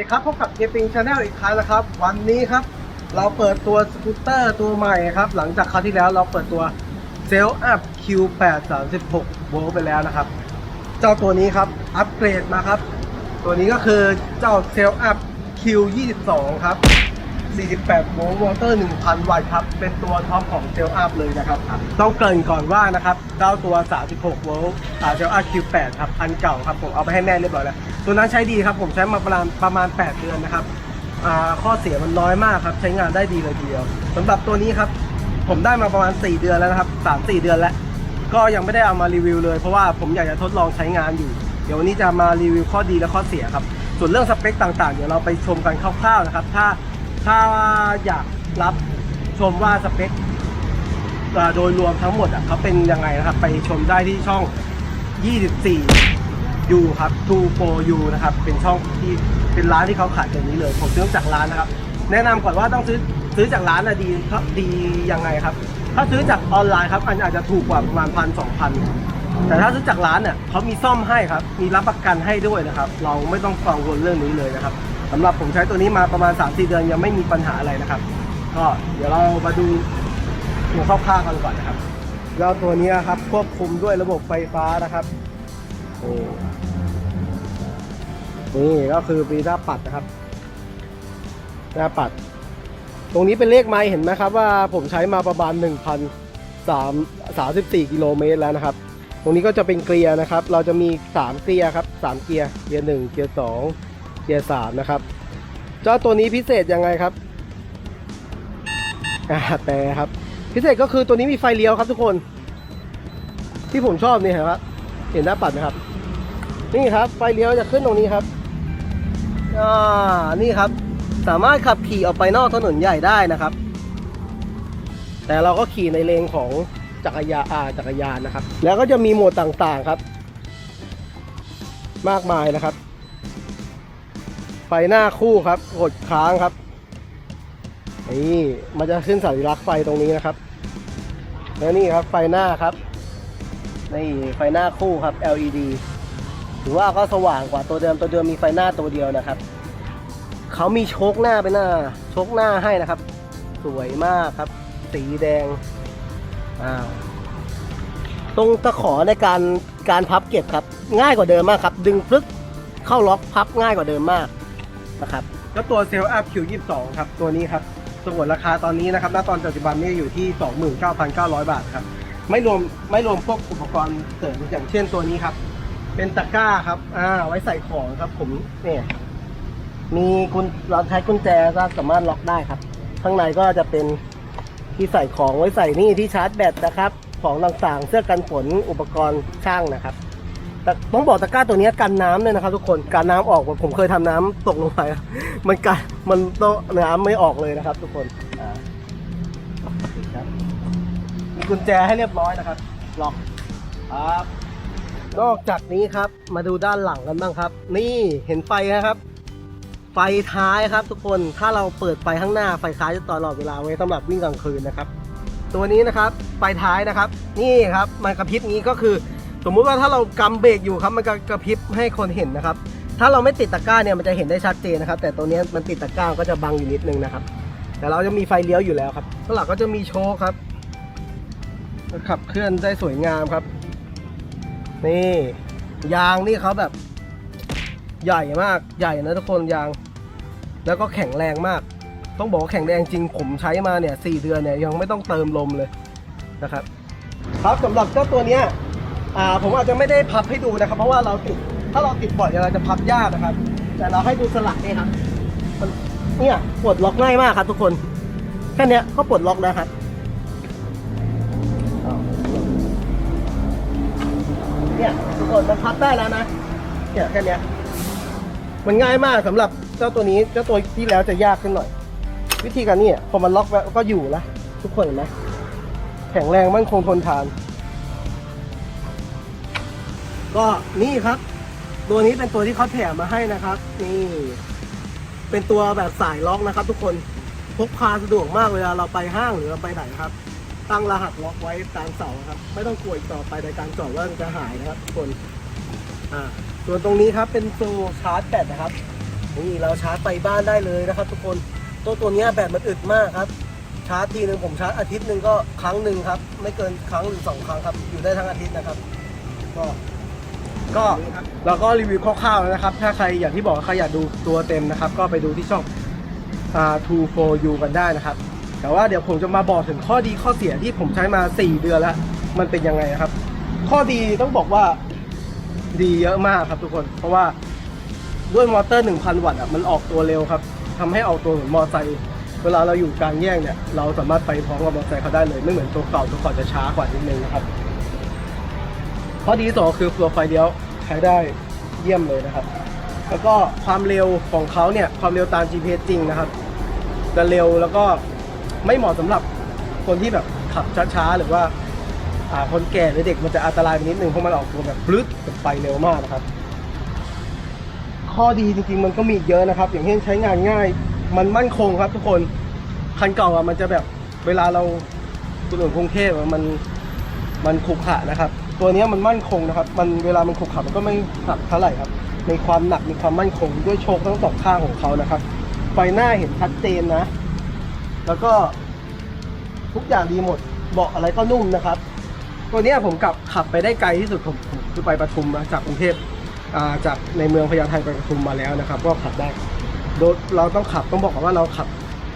ีครับพบกับเกปิงชาแนลอีกครั้งนะครับ วันนี้ครับ เราเปิดตัวสกูตเตอร์ตัวใหม่ครับ หลังจากคราวที่แล้วเราเปิดตัวเซลอัพ Q8 36 โวลต์ไปแล้วนะครับ เจ้าตัวนี้ครับ อัปเกรดมาครับ ตัวนี้ก็คือเจ้าเซลอัพ Q22 ครับ 48โวลต์มอเตอร์ 1,000 วัตต์ครับ เป็นตัวท็อปของเซลล์อัพเลยนะครับ ต้องเกริ่นก่อนว่านะครับเจ้าตัว 36โวลต์เซลล์อัพ Q8 ครับ อันเก่าครับ ผมเอาไปให้แม่เรียบร้อยแล้ว ตัวนั้นใช้ดีครับ ผมใช้มาประมาณประมาณ 8 เดือนนะครับ ข้อเสียมันน้อยมากครับ ใช้งานได้ดีเลยทีเดียวสำหรับตัวนี้ครับ ผมได้มาประมาณ 4 เดือนแล้วนะครับ 3-4 เดือนแล้ว ก็ยังไม่ได้เอามารีวิวเลย เพราะว่าผมอยากจะทดลองใช้งานอยู่ เดี๋ยววันนี้จะมารีวิวข้อดีและข้อเสียครับ ส่วนเรื่องสเปคต่างๆ เดี๋ยวเราไปชมกันคร่าวๆนะครับ ถ้า ถ้าอยากรับชมว่าสเปคโดยรวมทั้งหมดอะเขาเป็นยังไงนะครับ ไปชมได้ที่ช่อง 24 U ครับ2 4 U นะครับ เป็นช่องที่เป็นร้านที่เขาขายแบบนี้เลย ผมซื้อจากร้านนะครับ แนะนำก่อนว่าต้องซื้อซื้อจากร้านอะดีครับดียังไงครับ ถ้าซื้อจากออนไลน์ครับอันอาจจะถูกกว่าประมาณพันสองพันแต่ถ้าซื้อจากร้านเนี่ยเขามีซ่อมให้ครับ มีรับประกันให้ด้วยนะครับ เราไม่ต้องกังวลเรื่องนี้เลยนะครับ สำหรับผมใช้ตัวนี้มาประมาณ3-4เดือนยังไม่มีปัญหาอะไรนะครับ ก็เดี๋ยวเรามาดูหัวคร่าวๆกันก่อนนะครับ แล้วตัวนี้ครับควบคุมด้วยระบบไฟฟ้านะครับโอ้นี่ก็คือปีหน้าปัดนะครับหน้าปัด ตรงนี้เป็นเลขไม้เห็นไหมครับ ว่าผมใช้มาประมาณ 1,034กิโลเมตรแล้วนะครับ ตรงนี้ก็จะเป็นเกียร์นะครับ เราจะมี 3 เกียร์ครับ 3 เกียร์ เกียร์1เกียร์2 กียร์3นะครับเจ้าตัวนี้พิเศษยังไงครับอ่าแต่ครับ พิเศษก็คือตัวนี้มีไฟเลี้ยวครับทุกคน ที่ผมชอบนี่ครับเห็นหน้าปัดนะครับ นี่ครับ ไฟเลี้ยวจะขึ้นตรงนี้ครับอ่านี่ครับ สามารถขับขี่ออกไปนอกถนนใหญ่ได้นะครับ แต่เราก็ขี่ในเลนของจักรยานอาจักรยานนะครับ แล้วก็จะมีโหมดต่างๆครับ มากมายนะครับ ไฟหน้าคู่ครับ กดค้างครับ นี่มันจะขึ้นสัญลักษณ์ไฟตรงนี้นะครับ แล้วนี่ครับไฟหน้าครับ นี่ไฟหน้าคู่ครับ LED ถือว่าก็สว่างกว่าตัวเดิมตัวเดิมมีไฟหน้าตัวเดียวนะครับ เขามีโชคหน้าไปหน้า โชคหน้าให้นะครับ สวยมากครับ สีแดงอ้าวตรงตะขอในการการพับเก็บครับ ง่ายกว่าเดิมมากครับ ดึงพลึกเข้าล็อกพับง่ายกว่าเดิมมาก นะครับก็ตัวเซลล์อัพ Q22 ครับตัวนี้ครับสมวนราคาตอนนี้นะครับณตอนปัจจุบันนี้อยู่ที่ 29,900 บาทครับไม่รวมไม่รวมพวกอุปกรณ์เสริมอย่างเช่นตัวนี้ครับ เป็นตะกร้าครับอ่าไว้ใส่ของครับผมเนี่ยมีกุญเราใช้กุญแจก็สามารถล็อกได้ครับ ข้างในก็จะเป็นที่ใส่ของไว้ใส่นี่ที่ชาร์จแบตนะครับ ของต่างๆ เสื้อกันฝนอุปกรณ์ช่างนะครับ แต่ต้องบอกตะกร้าตัวนี้กันน้ำเลยนะครับ ทุกคนกันน้ำออกผมเคยทำน้ำตกลงไปมันกันมันโตน้ำไม่ออกเลยนะครับ ทุกคนมีกุญแจให้เรียบร้อยนะครับล็อกครับนอกจากนี้ครับ มาดูด้านหลังกันบ้างครับ นี่เห็นไฟนะครับ ไฟท้ายครับ ทุกคนถ้าเราเปิดไฟข้างหน้าไฟท้ายจะตลอดเวลาไว้สำหรับวิ่งกลางคืนนะครับ ตัวนี้นะครับไฟท้ายนะครับ นี่ครับมันกระพริบนี้ก็คือ สมมุติว่าถ้าเรากำเบรกอยู่ครับมันก็กระพริบให้คนเห็นนะครับ ถ้าเราไม่ติดตะกร้าเนี่ยมันจะเห็นได้ชัดเจนนะครับ แต่ตัวนี้มันติดตะกร้าก็จะบังอยู่นิดนึงนะครับ แต่เราจะมีไฟเลี้ยวอยู่แล้วครับข้างหลังก็จะมีโชว์ครับขับเคลื่อนได้สวยงามครับ นี่ยางนี่เขาแบบ ใหญ่มากใหญ่นะทุกคนยาง แล้วก็แข็งแรงมาก ต้องบอกว่าแข็งแรงจริงผมใช้มาเนี่ยสี่เดือนเนี่ยยังไม่ต้องเติมลมเลยนะครับ ครับสำหรับเจ้าตัวเนี้ย อ่าผมอาจจะไม่ได้พับให้ดูนะครับ เพราะว่าเราติดถ้าเราติดบ่อยเราจะพับยากนะครับ แต่เราให้ดูสลักเนี่ยครับมันเนี่ยปลดล็อกง่ายมากครับ ทุกคนแค่เนี้ยก็ปลดล็อกนะครับเนี่ยทุกคนมันพับได้แล้วนะเนี่ยแค่เนี้ยมันง่ายมากสำหรับเจ้าตัวนี้เจ้าตัวที่แล้วจะยากขึ้นหน่อย วิธีการนี่พอมันล็อกแล้วก็อยู่ล้วทุกคนเห็นไหมแข็งแรงมั่นคงทนทาน ก็นี่ครับ ตัวนี้เป็นตัวที่เขาแถมมาให้นะครับ นี่ เป็นตัวแบบสายล็อกนะครับ ทุกคนพกพาสะดวกมากเวลาเราไปห้างหรือเราไปไหนครับ ตั้งรหัสล็อกไว้กลางเสาครับ ไม่ต้องกลัวอีกต่อไปในการจอดว่ามันจะหายนะครับ ทุกคนอ่าส่วนตรงนี้ครับเป็นตัวชาร์จแบตนะครับนี่เราชาร์จไฟบ้านได้เลยนะครับ ทุกคนตัวตัวนี้แบตมันอึดมากครับ ชาร์จทีหนึ่งผมชาร์จอาทิตย์หนึ่งก็ครั้งหนึ่งครับ ไม่เกินครั้งหรือสองครั้งครับ อยู่ได้ทั้งอาทิตย์นะครับ ก็ ก็เราก็รีวิวคร่าวๆแล้วนะครับ ถ้าใครอย่างที่บอกใครอยากดูตัวเต็มนะครับ ก็ไปดูที่ช่องอ่า two for you กันได้นะครับ แต่ว่าเดี๋ยวผมจะมาบอกถึงข้อดีข้อเสียที่ผมใช้มา 4 เดือนแล้ว มันเป็นยังไงนะครับ ข้อดีต้องบอกว่าดีเยอะมากครับทุกคน เพราะว่าด้วยมอเตอร์ 1,000 วัตต์อะมันออกตัวเร็วครับทำให้ออกตัวเหมือนมอไซค์เวลาเราอยู่กลางแยกเนี่ยเราสามารถไปพร้อมกับมอเตอร์ไซค์เขาได้เลย ไม่เหมือนตัวเก่าตัวเก่าจะช้ากว่านิดนึงนะครับ ข้อดีที่สองคือตัวไฟเลี้ยวใช้ได้เยี่ยมเลยนะครับ แล้วก็ความเร็วของเขาเนี่ยความเร็วตาม GPS จริงนะครับจะเร็วแล้วก็ไม่เหมาะสำหรับคนที่แบบขับช้าๆหรือว่าอาคนแก่หรือเด็กมันจะอันตรายไปนิดนึงเพราะมันออกตัวแบบพลึดแบบไปเร็วมากนะครับ ข้อดีจริงๆมันก็มีเยอะนะครับ อย่างเช่นใช้งานง่าย มันมั่นคงครับทุกคนคันเก่าอะมันจะแบบเวลาเราถนนกรุงเทพมันมันขรุขะนะครับ ตัวนี้มันมั่นคงนะครับ มันเวลามันขรุขระมันก็ไม่หักเท่าไหร่ครับ ในความหนักมีความมั่นคงด้วยโชคทั้งสองข้างของเขานะครับ ไฟหน้าเห็นชัดเจนนะ แล้วก็ทุกอย่างดีหมด เบาะอะไรก็นุ่มนะครับ ตัวนี้ผมกลับขับไปได้ไกลที่สุดผมคือไปปทุมนะจากกรุงเทพาจากในเมืองพญาไทไปปทุมมาแล้วนะครับ ก็ขับได้โดยเราต้องขับต้องบอกว่าเราขับ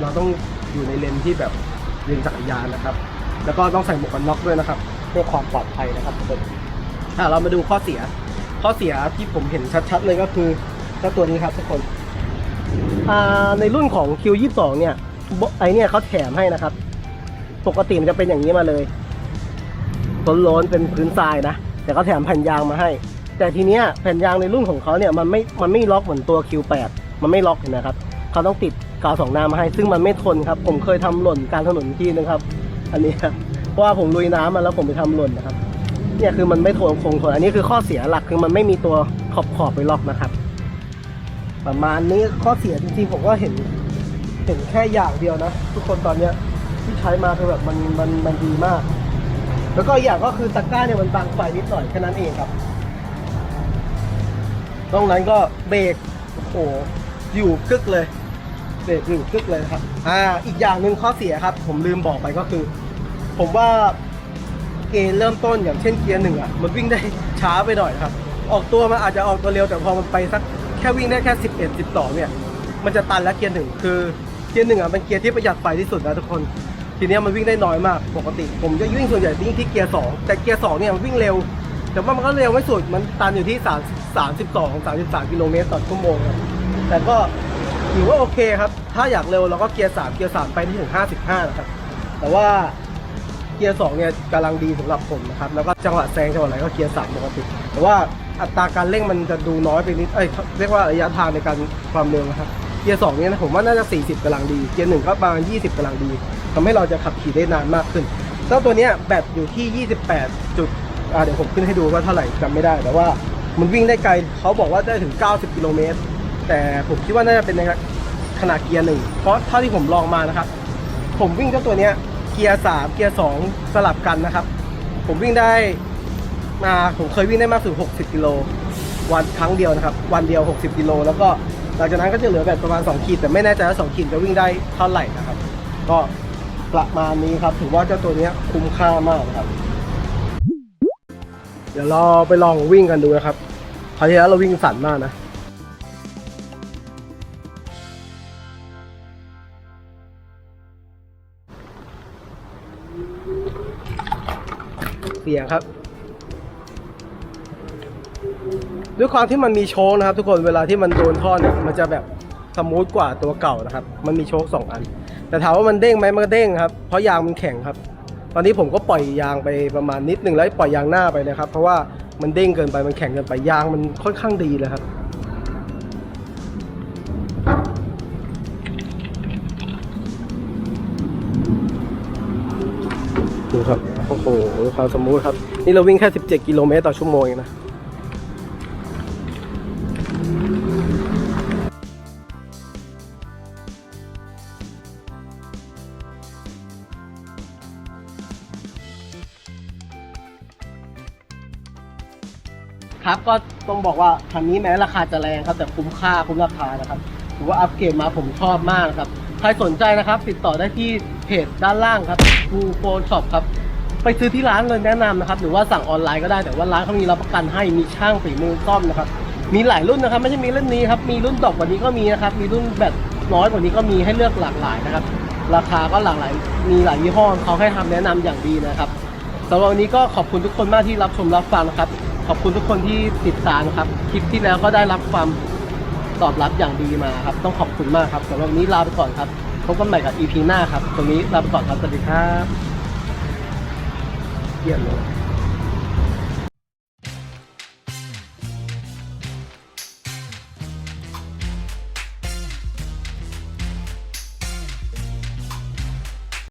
เราต้องอยู่ในเลนที่แบบเลนจักรยานนะครับ แล้วก็ต้องใส่หมวกกันน็อกด้วยนะครับ เพื่อความปลอดภัยนะครับทุกคนอ่าเรามาดูข้อเสีย ข้อเสียที่ผมเห็นชัดๆเลยก็คือเจ้าตัวนี้ครับทุกคนอ่าในรุ่นของ Q22 เนี่ยไอเนี่ยเขาแถมให้นะครับ ปกติมันจะเป็นอย่างนี้มาเลยล้นๆเป็นพื้นทรายนะ แต่เขาแถมแผ่นยางมาให้ แต่ทีเนี้ยแผ่นยางในรุ่นของเขาเนี่ยมันไม่ มันไม่ล็อกเหมือนตัว Q8 มันไม่ล็อกเห็นนะครับ เขาต้องติดกาวสองหน้ามาให้ ซึ่งมันไม่ทนครับ ผมเคยทำหล่นกลารถนนที่นึงครับ อันนี้ครับ เพราะว่าผมลุยน้ำมาแล้วผมไปทำหล่นนะครับ เนี่ยคือมันไม่ทนคงทนอันนี้คือข้อเสียหลักคือมันไม่มีตัวขอบขอบไปล็อกนะครับ ประมาณนี้ข้อเสียจริงๆผมก็เห็น เห็นแค่อย่างเดียวนะ ทุกคนตอนเนี้ยที่ใช้มาคือแบบมันมันมันดีมาก แล้วก็อย่างก็คือตะกร้าเนี่ยมันบังไฟนิดหน่อยแค่นั้นเองครับตรงนั้นก็เบรกโอ้โหอยู่กึกเลยเบรกอยู่กึกเลยครับ อ่า อีกอย่างหนึ่งข้อเสียครับ ผมลืมบอกไปก็คือ ผมว่าเกณฑ์เริ่มต้นอย่างเช่นเกียร์หนึ่งอะมันวิ่งได้ช้าไปหน่อยครับ ออกตัวมันอาจจะออกตัวเร็วแต่พอมันไปสักแค่วิ่งได้แค่สิบเอ็ดสิบสองเนี่ย มันจะตันแล้วเกียร์หนึ่งคือเกียร์หนึ่งอะเป็นเกียร์ที่ประหยัดไฟที่สุดนะทุกคน ทีนี้มันวิ่งได้น้อยมากปกติ ผมจะวิ่งส่วนใหญ่วิ่งที่เกียร์สองแต่เกียร์สองเนี่ยมันวิ่งเร็ว แต่ว่ามันก็เร็วไม่สุดมันตันอยู่ที่3 32 33กิโลเมตรต่อชั่วโมงครับแต่ก็ถือว่าโอเคครับ ถ้าอยากเร็วเราก็เกียร์3เกียร์3ไปที่ถึง 55นะครับแต่ว่า กียร์2เนี่ยกำลังดีสำหรับผมนะครับแล้วก็จังหวะแซงจังหวะอะไรก็เกียร์3ปกติแต่ว่าอัตราการเร่งมันจะดูน้อยไปนิดเอ้ยเรียกว่าระยะทางในการความเร็วนะครับเกียร์2เนี่ยนะผมว่าน่าจะ 40กำลังดีเกียร์1ก็ประมาณ20กำลังดีทำให้เราจะขับขี่ได้นานมากขึ้นเจ้าตัวเนี้ยแบตอยู่ที่ 28จุดอ่าเดี๋ยวผมขึ้นให้ดูว่าเท่าไหร่จำไม่ได้แต่ว่ามันวิ่งได้ไกลเขาบอกว่าได้ถึง 90 กิโลเมตร แต่ผมคิดว่าน่าจะเป็นในขนาดเกียร์หนึ่งเพราะเท่าที่ผมลองมานะครับ ผมวิ่งเจ้าตัวเนี้ย เกียร์สามเกียร์สองสลับกันนะครับ ผมวิ่งได้มาผมเคยวิ่งได้มากสุด 60 กิโลวันครั้งเดียวนะครับ วันเดียว 60 กิโล แล้วก็หลังจากนั้นก็จะเหลือแบบประมาณ 2 ขีด แต่ไม่แน่ใจว่า 2 ขีดจะวิ่งได้เท่าไหร่นะครับ ก็ประมาณนี้ครับถือว่าเจ้าตัวนี้คุ้มค่ามากนะครับ เดี๋ยวเราไปลองวิ่งกันดูนะครับคราวที่แล้วเราวิ่งสั่นมากนะ เสียงครับ ด้วยความที่มันมีโชคนะครับ ทุกคนเวลาที่มันโดนท่อเนี่ยมันจะแบบสมูทกว่าตัวเก่านะครับ มันมีโชคสองอัน แต่ถามว่ามันเด้งไหมมันก็เด้งครับ เพราะยางมันแข็งครับ ตอนนี้ผมก็ปล่อยยางไปประมาณนิดหนึ่งแล้วปล่อยยางหน้าไปนะครับ เพราะว่ามันเด้งเกินไปมันแข็งเกินไปยางมันค่อนข้างดีเลยครับ ดูครับ โอ้โหความสมูทครับ นี่เราวิ่งแค่ 17 กิโลเมตรต่อชั่วโมงเองนะครับก็ต้องบอกว่าคันนี้แม้ราคาจะแรงครับ แต่คุ้มค่าคุ้มราคานะครับถือว่าอัปเกรดมาผมชอบมากนะครับ ใครสนใจนะครับ ติดต่อได้ที่ จด้านล่างครับกูโฟนช็อปครับ ไปซื้อที่ร้านเลยแนะนำนะครับ หรือว่าสั่งออนไลน์ก็ได้แต่ว่าร้านเขามีรับประกันให้มีช่างฝีมือซ่อมนะครับ มีหลายรุ่นนะครับ ไม่ใช่มีรุ่นนี้ครับ มีรุ่นดอกกว่านี้ก็มีนะครับ มีรุ่นแบบน้อยกว่านี้ก็มีให้เลือกหลากหลายนะครับ ราคาก็หลากหลาย มีหลายยี่ห้อเขาให้ทำแนะนำอย่างดีนะครับสำหรับวันนี้ก็ขอบคุณทุกคนมากที่รับชมรับฟังนะครับ ขอบคุณทุกคนที่ติดตามครับ คลิปที่แล้วก็ได้รับความตอบรับอย่างดีมาครับ ต้องขอบคุณมากครับสำหรับวันนี้ลาไปก่อนครับ พบกันใหม่กับ EP หน้าครับ ตรงนี้ลาไปก่อนครับ สวัสดีครับเยี่ยมเลย